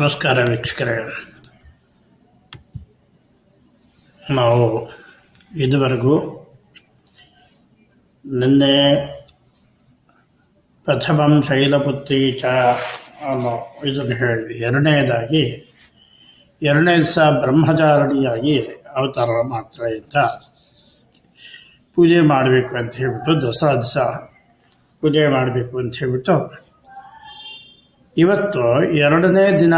ನಮಸ್ಕಾರ ವೀಕ್ಷಕರೇ. ನಾವು ಇದುವರೆಗೂ ನಿನ್ನೆ ಪ್ರಥಮಂ ಶೈಲಪುತ್ರಿ ಚ ಅನ್ನೋ ಇದನ್ನು ಹೇಳಿ ಎರಡನೇದಾಗಿ, ಎರಡನೇ ದಿವಸ ಬ್ರಹ್ಮಚಾರಣಿಯಾಗಿ ಅವತಾರ ಮಾತ್ರ ಅಂತ ಪೂಜೆ ಮಾಡಬೇಕು ಅಂತ ಹೇಳ್ಬಿಟ್ಟು ದಸರಾ ದಿವಸ ಪೂಜೆ ಮಾಡಬೇಕು ಅಂತ ಹೇಳ್ಬಿಟ್ಟು ಇವತ್ತು ಎರಡನೇ ದಿನ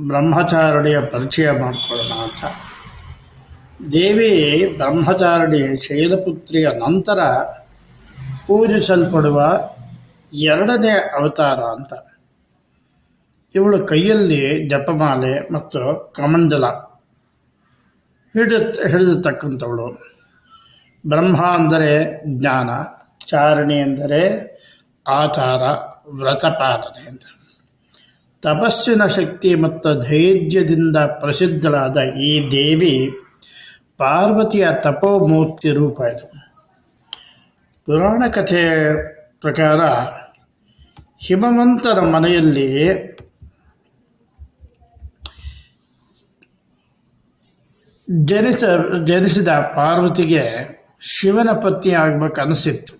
ಬ್ರಹ್ಮಚಾರಣಿಯ ಪರಿಚಯ ಮಾಡಿಕೊಳ್ಳೋಣ ಅಂತ. ದೇವಿ ಬ್ರಹ್ಮಚಾರಣಿ ಶೈಲಪುತ್ರಿಯ ನಂತರ ಪೂಜಿಸಲ್ಪಡುವ ಎರಡನೇ ಅವತಾರ ಅಂತ. ಇವಳು ಕೈಯಲ್ಲಿ ಜಪಮಾಲೆ ಮತ್ತು ಕಮಂಡಲ ಹಿಡಿದ, ಹಿಡಿದಿರ್ತಕ್ಕಂಥವಳು. ಬ್ರಹ್ಮ ಅಂದರೆ ಜ್ಞಾನ, ಚಾರಣಿ ಎಂದರೆ ಆಚಾರ, ವ್ರತಪಾಲನೆ ಅಂತ. ತಪಸ್ಸಿನ ಶಕ್ತಿ ಮತ್ತು ಧೈರ್ಯದಿಂದ ಪ್ರಸಿದ್ಧಳಾದ ಈ ದೇವಿ ಪಾರ್ವತಿಯ ತಪೋಮೂರ್ತಿ ರೂಪ ಇದು. ಪುರಾಣ ಕಥೆ ಪ್ರಕಾರ ಹಿಮವಂತರ ಮನೆಯಲ್ಲಿ ಜನಿಸ, ಜನಿಸಿದ ಪಾರ್ವತಿಗೆ ಶಿವನ ಪತ್ನಿ ಆಗಬೇಕು ಅನಿಸಿತ್ತು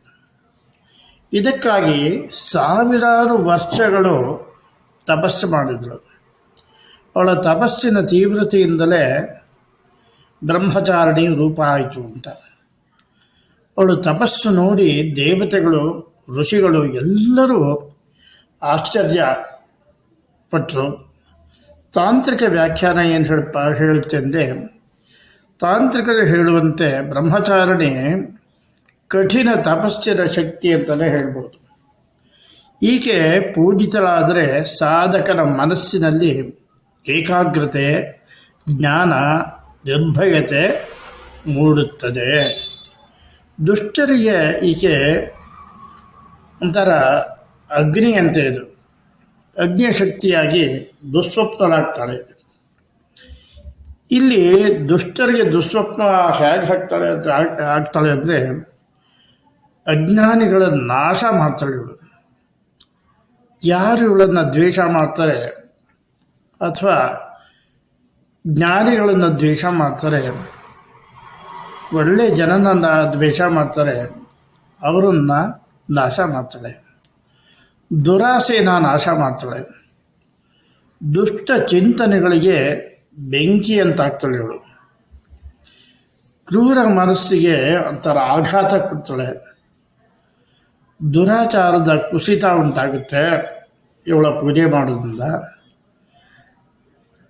ಇದಕ್ಕಾಗಿ ಸಾವಿರಾರು ವರ್ಷಗಳು ತಪಸ್ಸು ಮಾಡಿದಳು ಅವಳ ತಪಸ್ಸಿನ ತೀವ್ರತೆಯಿಂದಲೇ ಬ್ರಹ್ಮಚಾರಣಿ ರೂಪ ಆಯಿತು ಅಂತ. ಅವಳು ತಪಸ್ಸು ನೋಡಿ ದೇವತೆಗಳು, ಋಷಿಗಳು ಎಲ್ಲರೂ ಆಶ್ಚರ್ಯ ಪಟ್ಟರು ತಾಂತ್ರಿಕ ವ್ಯಾಖ್ಯಾನ ಏನು ಹೇಳಪ್ಪ, ಹೇಳುತ್ತೆ ಅಂದರೆ, ತಾಂತ್ರಿಕರು ಹೇಳುವಂತೆ ಬ್ರಹ್ಮಚಾರಣಿ ಕಠಿಣ ತಪಸ್ಸಿನ ಶಕ್ತಿ ಅಂತಲೇ ಹೇಳ್ಬೋದು. ಈಕೆ ಪೂಜಿತಳಾದರೆ ಸಾಧಕನ ಮನಸ್ಸಿನಲ್ಲಿ ಏಕಾಗ್ರತೆ, ಜ್ಞಾನ, ನಿರ್ಭಯತೆ ಮೂಡುತ್ತದೆ. ದುಷ್ಟರಿಗೆ ಈಕೆ ಒಂಥರ ಅಗ್ನಿ ಅಂತ ಇದು. ಅಗ್ನಿಯ ಶಕ್ತಿಯಾಗಿ ದುಸ್ವಪ್ನಳಾಗ್ತಾಳೆ. ಇಲ್ಲಿ ದುಷ್ಟರಿಗೆ ದುಸ್ವಪ್ನ ಹೇಗೆ ಹಾಕ್ತಾಳೆ ಅಂತ ಆಗ್ತಾಳೆ ಅಂದರೆ ಅಜ್ಞಾನಿಗಳ ನಾಶ ಮಾಡ್ತಾಳೆ ಇವಳು. ಯಾರು ಇವಳನ್ನು ದ್ವೇಷ ಮಾಡ್ತಾರೆ ಅಥವಾ ಜ್ಞಾನಿಗಳನ್ನು ದ್ವೇಷ ಮಾಡ್ತಾರೆ, ಒಳ್ಳೆ ಜನನ ದ್ವೇಷ ಮಾಡ್ತಾರೆ, ಅವರನ್ನು ನಾಶ ಮಾಡ್ತಾಳೆ. ದುರಾಸೆನ ನಾಶ ಮಾಡ್ತಾಳೆ. ದುಷ್ಟ ಚಿಂತನೆಗಳಿಗೆ ಬೆಂಕಿ ಅಂತಾಗ್ತಾಳೆ ಇವಳು. ಕ್ರೂರ ಮನಸ್ಸಿಗೆ ಒಂಥರ ಆಘಾತ ಕೊಡ್ತಾಳೆ. ದುರಾಚಾರದ ಕುಸಿತ ಉಂಟಾಗುತ್ತೆ ಇವಳ ಪೂಜೆ ಮಾಡೋದ್ರಿಂದ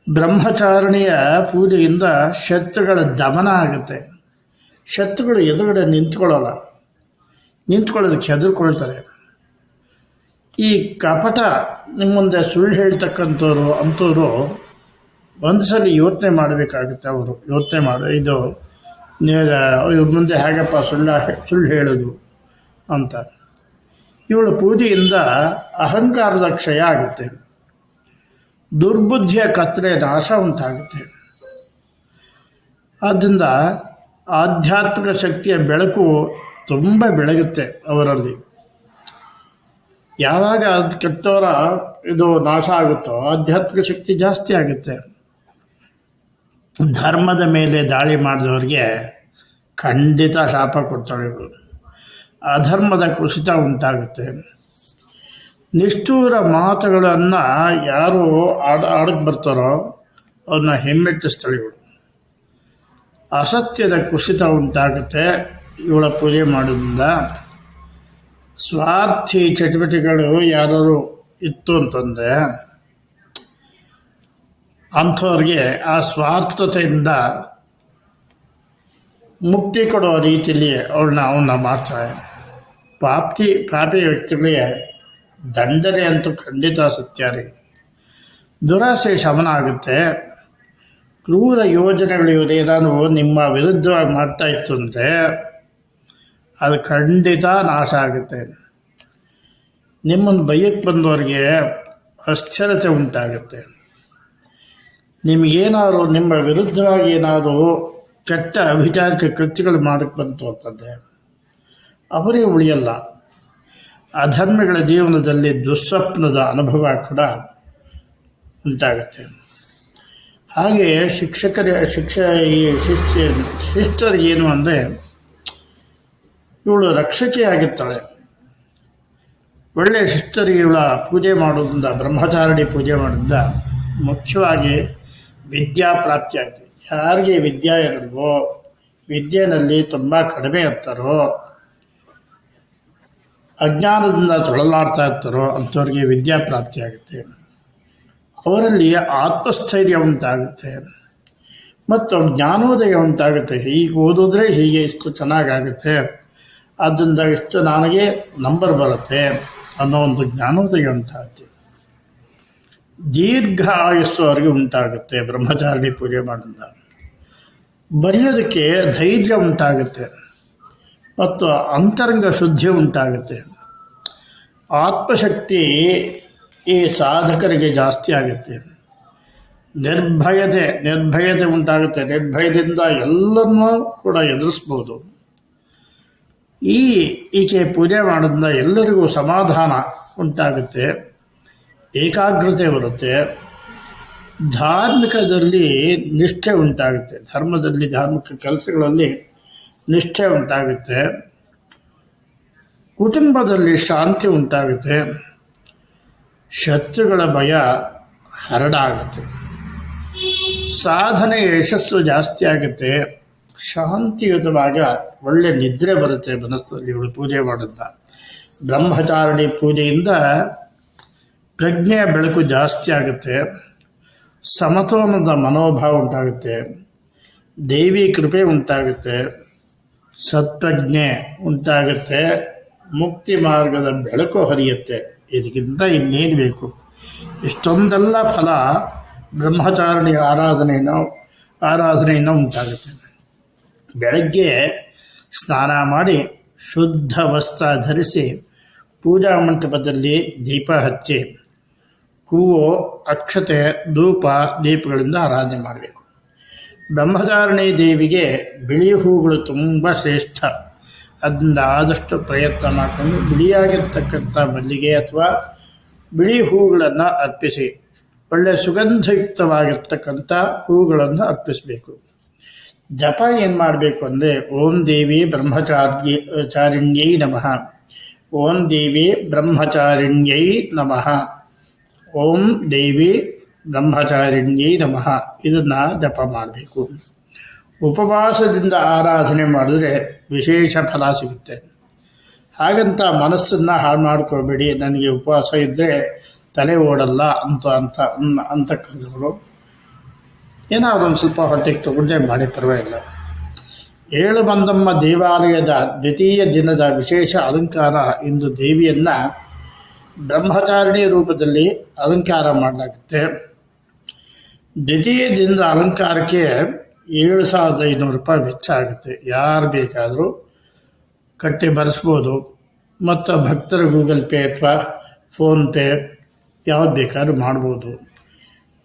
ಬ್ರಹ್ಮಚಾರಣಿಯ ಪೂಜೆಯಿಂದ ಶತ್ರುಗಳ ದಮನ ಆಗುತ್ತೆ. ಶತ್ರುಗಳು ಎದುರುಗಡೆ ನಿಂತ್ಕೊಳ್ಳೋಲ್ಲ. ನಿಂತ್ಕೊಳ್ಳೋದಕ್ಕೆ ಹೆದರ್ಕೊಳ್ತಾರೆ. ಈ ಕಪಟ ನಿಮ್ಮ ಮುಂದೆ ಸುಳ್ಳು ಹೇಳ್ತಕ್ಕಂಥವ್ರು, ಅಂಥವ್ರು ಒಂದು ಸಲ ಯೋಚನೆ ಮಾಡಬೇಕಾಗುತ್ತೆ ಅವರು. ಯೋಚನೆ ಮಾಡಿ, ಇದು ಮುಂದೆ ಹೇಗಪ್ಪ ಸುಳ್ಳು ಸುಳ್ಳು ಹೇಳೋದು ಅಂತ. ಇವಳ ಪೂಜೆಯಿಂದ ಅಹಂಕಾರದ ಕ್ಷಯ ಆಗುತ್ತೆ. ದುರ್ಬುದ್ಧಿಯ ಕತ್ರೆ ನಾಶ ಉಂಟಾಗುತ್ತೆ. ಆದ್ದರಿಂದ ಆಧ್ಯಾತ್ಮಿಕ ಶಕ್ತಿಯ ಬೆಳಕು ತುಂಬ ಬೆಳಗುತ್ತೆ ಅವರಲ್ಲಿ. ಯಾವಾಗ ಅದು ಕೆಟ್ಟವರ ಇದು ನಾಶ ಆಗುತ್ತೋ ಆಧ್ಯಾತ್ಮಿಕ ಶಕ್ತಿ ಜಾಸ್ತಿ ಆಗುತ್ತೆ. ಧರ್ಮದ ಮೇಲೆ ದಾಳಿ ಮಾಡಿದವರಿಗೆ ಖಂಡಿತ ಶಾಪ ಕೊಡ್ತಾಳೆ ಅಧರ್ಮದ ಕುಸಿತ ಉಂಟಾಗುತ್ತೆ. ನಿಷ್ಠೂರ ಮಾತುಗಳನ್ನು ಯಾರು ಆಡ ಆಡಕ್ಕೆ ಬರ್ತಾರೋ ಅವ್ರನ್ನ ಹೆಮ್ಮೆಟ್ಟಿಸ್ತಾಳೆ ಇವಳು ಅಸತ್ಯದ ಕುಸಿತ ಉಂಟಾಗುತ್ತೆ ಇವಳ ಪೂಜೆ ಮಾಡೋದ್ರಿಂದ. ಸ್ವಾರ್ಥಿ ಚಟುವಟಿಕೆಗಳು ಯಾರು ಇತ್ತು ಅಂತಂದರೆ ಅಂಥವ್ರಿಗೆ ಆ ಸ್ವಾರ್ಥತೆಯಿಂದ ಮುಕ್ತಿ ಕೊಡೋ ರೀತಿಯಲ್ಲಿ ಅವಳನ್ನ ಅವನ್ನ ಮಾಡ್ತಾಳೆ ಪಾಪ್ತಿ, ಪಾಪಿ ವ್ಯಕ್ತಿಗಳಿಗೆ ದಂಡನೆ ಅಂತೂ ಖಂಡಿತ ಸತ್ಯ ದುರಾಸೆ ಶಮನ ಆಗುತ್ತೆ. ಕ್ರೂರ ಯೋಜನೆಗಳು ಇವರೇನಾದ್ರು ನಿಮ್ಮ ವಿರುದ್ಧವಾಗಿ ಮಾಡ್ತಾ ಇತ್ತು ಅಂದರೆ ಅದು ಖಂಡಿತ ನಾಶ ಆಗುತ್ತೆ. ನಿಮ್ಮನ್ನು ಬೈಯಕ್ಕೆ ಬಂದವರಿಗೆ ಅಸ್ಥಿರತೆ ಉಂಟಾಗುತ್ತೆ. ನಿಮಗೇನಾದ್ರು, ನಿಮ್ಮ ವಿರುದ್ಧವಾಗಿ ಏನಾದರೂ ಕೆಟ್ಟ ಅಭಿಚಾರಿಕ ಕೃತ್ಯಗಳು ಮಾಡಕ್ಕೆ ಬಂತು ಅಂತಂದರೆ ಅವರೇ ಉಳಿಯಲ್ಲ. ಅಧರ್ಮಿಗಳ ಜೀವನದಲ್ಲಿ ದುಸ್ವಪ್ನದ ಅನುಭವ ಕೂಡ ಉಂಟಾಗುತ್ತೆ. ಹಾಗೆಯೇ ಶಿಕ್ಷಕರ, ಶಿಕ್ಷ, ಈ ಶಿಷ್ಯ ಸಿಸ್ಟರ್ ಏನು ಅಂದರೆ ಇವಳು ರಕ್ಷಕಿ ಆಗಿರ್ತಾಳೆ. ಒಳ್ಳೆಯ ಶಿಸ್ತರಿಗೆ ಇವಳ ಪೂಜೆ ಮಾಡೋದ್ರಿಂದ ಬ್ರಹ್ಮಚಾರಣಿ ಪೂಜೆ ಮಾಡೋದ್ರಿಂದ ಮುಖ್ಯವಾಗಿ ವಿದ್ಯಾ ಪ್ರಾಪ್ತಿ ಆಗ್ತದೆ. ಯಾರಿಗೆ ವಿದ್ಯಾ ಇರಲ್ವೋ ವಿದ್ಯೆಯಲ್ಲಿ ತುಂಬ ಕಡಿಮೆ ಇರ್ತಾರೋ ಅಜ್ಞಾನದಿಂದ ತೊಳಲಾಡ್ತಾ ಇರ್ತಾರೋ ಅಂಥವ್ರಿಗೆ ವಿದ್ಯಾ ಪ್ರಾಪ್ತಿ ಆಗುತ್ತೆ. ಅವರಲ್ಲಿ ಆತ್ಮಸ್ಥೈರ್ಯ ಉಂಟಾಗುತ್ತೆ. ಮತ್ತು ಜ್ಞಾನೋದಯ ಉಂಟಾಗುತ್ತೆ. ಹೀಗೆ ಓದಿದ್ರೆ ಹೀಗೆ ಇಷ್ಟು ಚೆನ್ನಾಗಾಗುತ್ತೆ. ಆದ್ದರಿಂದ ಇಷ್ಟು ನನಗೆ ನಂಬರ್ ಬರುತ್ತೆ ಅನ್ನೋ ಒಂದು ಜ್ಞಾನೋದಯ ಉಂಟಾಗುತ್ತೆ. ದೀರ್ಘ ಆಯಸ್ಸು ಅವರಿಗೆ ಉಂಟಾಗುತ್ತೆ ಬ್ರಹ್ಮಚಾರಿಣಿ ಪೂಜೆ ಮಾಡಿದ ಬರೆಯೋದಕ್ಕೆ ಧೈರ್ಯ ಉಂಟಾಗುತ್ತೆ. ಮತ್ತು ಅಂತರಂಗ ಶುದ್ಧಿ ಉಂಟಾಗುತ್ತೆ. ಆತ್ಮಶಕ್ತಿ ಈ ಸಾಧಕರಿಗೆ ಜಾಸ್ತಿ ಆಗುತ್ತೆ. ನಿರ್ಭಯತೆ ನಿರ್ಭಯತೆ ಉಂಟಾಗುತ್ತೆ. ನಿರ್ಭಯದಿಂದ ಎಲ್ಲರನ್ನೂ ಕೂಡ ಎದುರಿಸ್ಬೋದು. ಈ ಈಕೆ ಪೂಜೆ ಮಾಡೋದ್ರಿಂದ ಎಲ್ಲರಿಗೂ ಸಮಾಧಾನ ಉಂಟಾಗುತ್ತೆ. ಏಕಾಗ್ರತೆ ಬರುತ್ತೆ. ಧಾರ್ಮಿಕದಲ್ಲಿ ನಿಷ್ಠೆ ಉಂಟಾಗುತ್ತೆ. ಧರ್ಮದಲ್ಲಿ ಧಾರ್ಮಿಕ ಕೆಲಸಗಳಲ್ಲಿ ನಿಷ್ಠೆ ಉಂಟಾಗುತ್ತೆ. ಕುಟುಂಬದಲ್ಲಿ ಶಾಂತಿ ಉಂಟಾಗುತ್ತೆ. ಶತ್ರುಗಳ ಭಯ ಹರಡಾಗುತ್ತೆ. ಸಾಧನೆ ಯಶಸ್ಸು ಜಾಸ್ತಿ ಆಗುತ್ತೆ. ಶಾಂತಿಯುತವಾಗ ಒಳ್ಳೆ ನಿದ್ರೆ ಬರುತ್ತೆ ಮನಸ್ಸಲ್ಲಿ ಇವಳು ಪೂಜೆ ಮಾಡುತ್ತ. ಬ್ರಹ್ಮಚಾರಣಿ ಪೂಜೆಯಿಂದ ಪ್ರಜ್ಞೆಯ ಬೆಳಕು ಜಾಸ್ತಿ ಆಗುತ್ತೆ. ಸಮತೋಲನದ ಮನೋಭಾವ ಉಂಟಾಗುತ್ತೆ. ದೇವಿ ಕೃಪೆ ಉಂಟಾಗುತ್ತೆ. ಸತ್ಪ್ರಜ್ಞೆ ಉಂಟಾಗುತ್ತೆ. ಮುಕ್ತಿ ಮಾರ್ಗದ ಬೆಳಕು ಹರಿಯುತ್ತೆ. ಇದಕ್ಕಿಂತ ಇನ್ನೇನು ಬೇಕು? ಇಷ್ಟೊಂದೆಲ್ಲ ಫಲ ಬ್ರಹ್ಮಚಾರಣಿ ಆರಾಧನೆಯನ್ನು ಆರಾಧನೆಯಿಂದ ಉಂಟಾಗುತ್ತೆ. ಬೆಳಗ್ಗೆ ಸ್ನಾನ ಮಾಡಿ ಶುದ್ಧ ವಸ್ತ್ರ ಧರಿಸಿ ಪೂಜಾ ಮಂಟಪದಲ್ಲಿ ದೀಪ ಹಚ್ಚಿ, ಹೂವು, ಅಕ್ಷತೆ, ಧೂಪ, ದೀಪಗಳಿಂದ ಆರಾಧನೆ ಮಾಡಬೇಕು. ಬ್ರಹ್ಮಚಾರಣಿ ದೇವಿಗೆ ಬಿಳಿ ಹೂಗಳು ತುಂಬ ಶ್ರೇಷ್ಠ. ಅದರಿಂದ ಆದಷ್ಟು ಪ್ರಯತ್ನ ಮಾಡಿಕೊಂಡು ಬಿಳಿಯಾಗಿರ್ತಕ್ಕಂಥ ಮಲ್ಲಿಗೆ ಅಥವಾ ಬಿಳಿ ಹೂಗಳನ್ನು ಅರ್ಪಿಸಿ ಒಳ್ಳೆಯ ಸುಗಂಧಯುಕ್ತವಾಗಿರ್ತಕ್ಕಂಥ ಹೂಗಳನ್ನು ಅರ್ಪಿಸಬೇಕು. ಜಪ ಏನು ಮಾಡಬೇಕು ಅಂದರೆ, ಓಂ ದೇವಿ ಬ್ರಹ್ಮಚಾರ್ಯ, ಚಾರಿಣ್ಯೈ ನಮಃ. ಓಂ ದೇವಿ ಬ್ರಹ್ಮಚಾರಿಣ್ಯೈ ನಮಃ. ಓಂ ದೇವಿ ಬ್ರಹ್ಮಚಾರಿಣ್ಯೈ ನಮಃ. ಇದನ್ನು ಜಪ ಮಾಡಬೇಕು. ಉಪವಾಸದಿಂದ ಆರಾಧನೆ ಮಾಡಿದ್ರೆ ವಿಶೇಷ ಫಲ ಸಿಗುತ್ತೆ. ಹಾಗಂತ ಮನಸ್ಸನ್ನು ಹಾಳು ಮಾಡ್ಕೋಬೇಡಿ. ನನಗೆ ಉಪವಾಸ ಇದ್ದರೆ ತಲೆ ಓಡಲ್ಲ ಅಂತ ಅಂತ ಅಂತಕ್ಕಂಥವ್ರು ಏನಾದ್ರು ಒಂದು ಸ್ವಲ್ಪ ಹೊಟ್ಟೆಗೆ ತಗೊಂಡೇ ಮಾಡಿ ಪರವಾಗಿಲ್ಲ. ಏಳು ಬಂದಮ್ಮ ದೇವಾಲಯದ ದ್ವಿತೀಯ ದಿನದ ವಿಶೇಷ ಅಲಂಕಾರ ಇಂದು ದೇವಿಯನ್ನು ಬ್ರಹ್ಮಚಾರಿಣಿ ರೂಪದಲ್ಲಿ ಅಲಂಕಾರ ಮಾಡಲಾಗುತ್ತೆ. ದ್ವಿತೀಯ ದಿನದ ಅಲಂಕಾರಕ್ಕೆ ಏಳು ಸಾವಿರದ ಐನೂರು ರೂಪಾಯಿ ವೆಚ್ಚ ಆಗುತ್ತೆ ಯಾರು ಬೇಕಾದರೂ ಕಟ್ಟಿ ಬರೆಸ್ಬೋದು. ಮತ್ತು ಭಕ್ತರ ಗೂಗಲ್ ಪೇ ಅಥವಾ ಫೋನ್ಪೇ ಯಾವ್ದು ಬೇಕಾದ್ರೂ ಮಾಡ್ಬೋದು.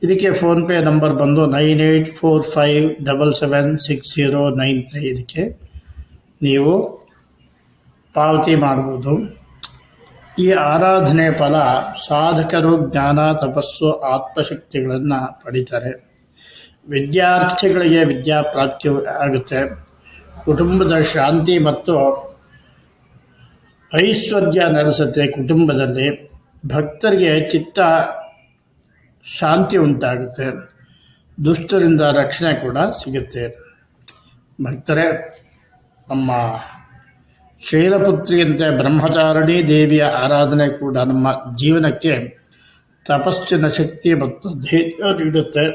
ಇದಕ್ಕೆ ಫೋನ್ಪೇ ನಂಬರ್ ಬಂದು nine eight four five double seven six zero nine three ಇದಕ್ಕೆ ನೀವು ಪಾವತಿ ಮಾಡ್ಬೋದು. ಈ ಆರಾಧನೆ ಫಲ ಸಾಧಕರು ಜ್ಞಾನ, ತಪಸ್ಸು, ಆತ್ಮಶಕ್ತಿಗಳನ್ನು ಪಡಿತಾರೆ. ವಿದ್ಯಾರ್ಥಿಗಳಿಗೆ ವಿದ್ಯಾಪ್ರಾಪ್ತಿ ಆಗುತ್ತೆ. ಕುಟುಂಬದ ಶಾಂತಿ ಮತ್ತು ಐಶ್ವರ್ಯ ನೆಲೆಸುತ್ತೆ ಕುಟುಂಬದಲ್ಲಿ. ಭಕ್ತರಿಗೆ ಚಿತ್ತ ಶಾಂತಿ ಉಂಟಾಗುತ್ತೆ. ದುಷ್ಟರಿಂದ ರಕ್ಷಣೆ ಕೂಡ ಸಿಗುತ್ತೆ. ಭಕ್ತರೇ, ನಮ್ಮ ಶೈಲಪುತ್ರಿಯಂತೆ ಬ್ರಹ್ಮಚಾರಣಿ ದೇವಿಯ ಆರಾಧನೆ ಕೂಡ ನಮ್ಮ ಜೀವನಕ್ಕೆ ತಪಸ್ಸಿನ ಶಕ್ತಿ ಮತ್ತು ಧೈರ್ಯ ನೀಡುತ್ತೆ.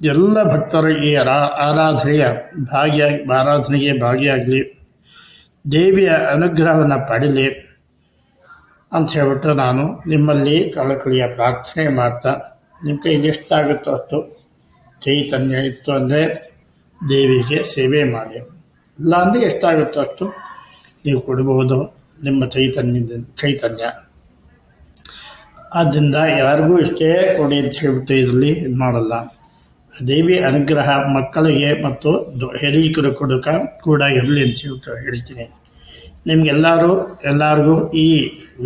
ಎಲ್ಲ ಭಕ್ತರು ಈ ಆರಾಧನೆಯ ಭಾಗಿಯಾಗಿ, ಆರಾಧನೆಗೆ ಭಾಗಿಯಾಗಲಿ, ದೇವಿಯ ಅನುಗ್ರಹವನ್ನು ಪಡೀಲಿ ಅಂತ ಹೇಳ್ಬಿಟ್ಟು ನಾನು ನಿಮ್ಮಲ್ಲಿ ಕಳಕಳಿಯ ಪ್ರಾರ್ಥನೆ ಮಾಡ್ತಾ, ನಿಮ್ಮ ಕೈಲಿ ಎಷ್ಟಾಗುತ್ತೋ ಅಷ್ಟು ಚೈತನ್ಯ ಇತ್ತು ಅಂದರೆ ದೇವಿಗೆ ಸೇವೆ ಮಾಡಿ. ಇಲ್ಲಾಂದರೆ ಎಷ್ಟಾಗುತ್ತೋ ಅಷ್ಟು ನೀವು ಕೊಡಬಹುದು ನಿಮ್ಮ ಚೈತನ್ಯದ ಚೈತನ್ಯ. ಆದ್ದರಿಂದ ಯಾರಿಗೂ ಇಷ್ಟೇ ಕೊಡಿ ಅಂತ ಹೇಳ್ಬಿಟ್ಟು ಇದರಲ್ಲಿ ಇದು ಮಾಡಲ್ಲ. ದೇವಿ ಅನುಗ್ರಹ ಮಕ್ಕಳಿಗೆ ಮತ್ತು ಹಿರೀಕರು ಕೊಡಕ ಕೂಡ ಇರಲಿ ಅಂತ ಹೇಳ್ಬಿಟ್ಟು ಹೇಳ್ತೀನಿ. ನಿಮಗೆಲ್ಲರೂ, ಎಲ್ಲರಿಗೂ ಈ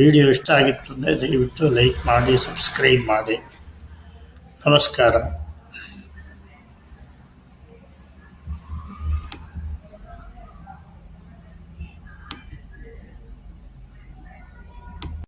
ವಿಡಿಯೋ ಇಷ್ಟ ಆಗಿತ್ತು ಅಂದರೆ ದಯವಿಟ್ಟು ಲೈಕ್ ಮಾಡಿ, ಸಬ್ಸ್ಕ್ರೈಬ್ ಮಾಡಿ. ನಮಸ್ಕಾರ.